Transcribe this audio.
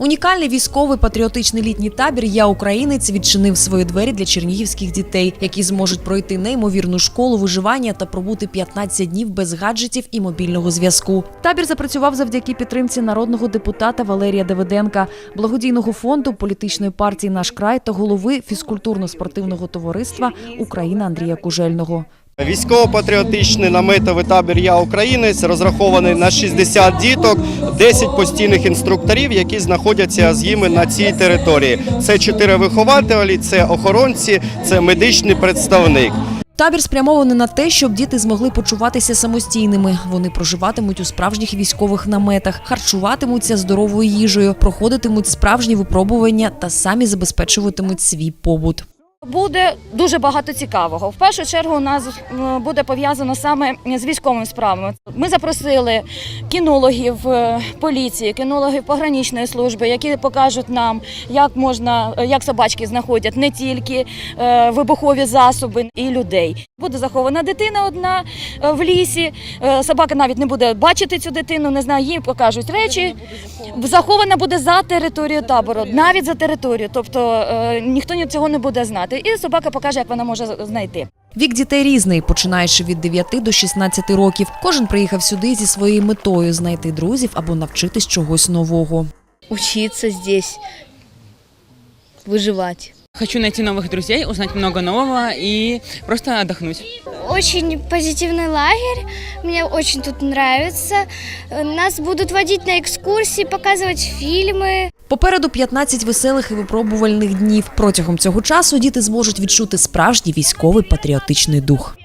Унікальний військовий патріотичний літній табір Я Українець відчинив свої двері для чернігівських дітей, які зможуть пройти неймовірну школу виживання та пробути 15 днів без гаджетів і мобільного зв'язку. Табір запрацював завдяки підтримці народного депутата Валерія Давиденка, благодійного фонду політичної партії Наш край та голови фізкультурно-спортивного товариства Україна Андрія Кужельного. Військово-патріотичний наметовий табір Я Українець розрахований на 60 діток, 10 постійних інструкторів, які знаходяться з ними на цій території. Це 4 вихователі, це охоронці, це медичний представник. Табір спрямований на те, щоб діти змогли почуватися самостійними. Вони проживатимуть у справжніх військових наметах, харчуватимуться здоровою їжею, проходитимуть справжні випробування та самі забезпечуватимуть свій побут. Буде дуже багато цікавого. В першу чергу у нас буде пов'язано саме з військовими справами. Ми запросили кінологів е, поліції, кінологів пограничної служби, які покажуть нам, як можна, е, як собачки знаходять не тільки е, вибухові засоби і людей. Буде захована дитина одна е, в лісі. Е, Собака навіть не буде бачити цю дитину, не знаю, їй покажуть речі. Захована буде за територією табору, навіть за територію. Тобто е, ніхто цього не буде знати І собака покаже, як вона може знайти. Вік дітей різний, починаючи від 9 до 16 років. Кожен приїхав сюди зі своєю метою знайти друзів або навчитись чогось нового. учиться здесь, выживать. Хочу найти новых друзей, узнать много нового и просто отдохнуть. Очень позитивный лагерь, мне очень тут нравится. Э, Нас будут водить на экскурсии, показывать фильмы. Попереду 15 веселих і випробувальних днів. Протягом цього часу діти зможуть відчути справжній військовий патріотичний дух.